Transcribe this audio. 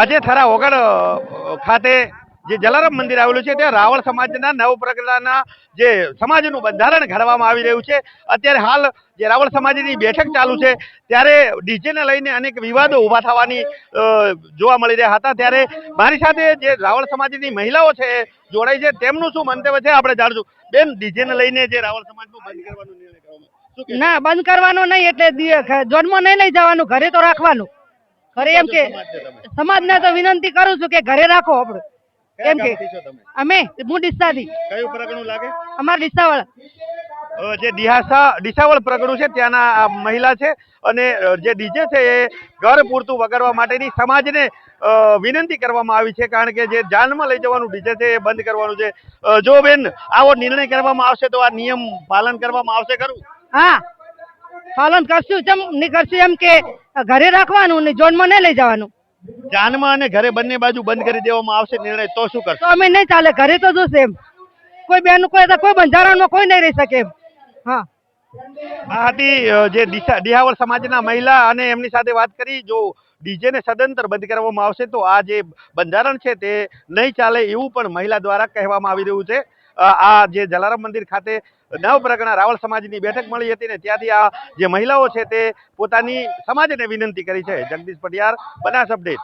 આજે થરા ઓગળ ખાતે જે જલારામ મંદિર આવેલું છે, ત્યાં રાવળ સમાજના નવ પ્રકારના જે સમાજનું બંધારણ ઘડવામાં આવી રહ્યું છે. અત્યારે હાલ જે રાવળ સમાજની બેઠક ચાલુ છે, ત્યારે ડીજેને લઈને અનેક વિવાદો ઊભા થવાની જોવા મળી રહ્યા હતા. ત્યારે મારી સાથે જે રાવળ સમાજની મહિલાઓ છે જોડાઈ છે. તેમનું શું મંતવ્ય છે, આપણે જાણશું. બેન, ડીજેને લઈને જે રાવળ સમાજનું બંધ કરવાનો નિર્ણય કરવામાં ના, બંધ કરવાનો નહીં, એટલે જન્મ નહીં લઈ જવાનું, ઘરે તો રાખવાનું. ઘરે એમ કે સમાજને તો વિનંતી કરું છું કે ઘરે રાખો આપણે. એમ કે અમે હું ડીસાથી. કયું પ્રકરણ લાગે? અમારા ડીસાવાળા. જે ડિહાસા ડિસાવળ પ્રગણું છે ત્યાંના મહિલા છે અને જે ડીજે છે એ ઘર પૂરતું વગાડવા માટેની સમાજને વિનંતી કરવામાં આવી છે કારણ કે જે જાનમાં લઈ જવાનું ડીજે છે એ બંધ કરવાનું છે. જો બેન આવો નિર્ણય કરવામાં આવશે તો આ નિયમ પાલન કરવામાં આવશે ખરું? હા. પાલન કરશું જેમ નહીં કરશું એમ કે ઘરે રાખવાનું ને જોનમાં નહીં લઈ જવાનું. જાનમાં અને ઘરે બંને બાજુ બંધ કરી દેવામાં આવશે નિર્ણય તો શું કરશે? અમે નહીં ચાલે ઘરે તો જોશે કોઈ બેન કોઈ કોઈ બંધારણમાં કોઈ નહીં રહી શકે હા. હતી જે ડીસા સમાજના મહિલા અને એમની સાથે વાત કરી જો ડીજેને સદંતર બંધ કરવામાં આવશે તો આ જે બંધારણ છે તે નહીં ચાલે એવું પણ મહિલા દ્વારા કહેવામાં આવી રહ્યું છે. આ જે જલારામ મંદિર ખાતે નવ પ્રગણા રાવળ સમાજની બેઠક મળી હતી ને ત્યાંથી આ જે મહિલાઓ છે તે પોતાની સમાજને વિનંતી કરી છે. જગદીશ પટિયાર, બનાસ અપડેટ.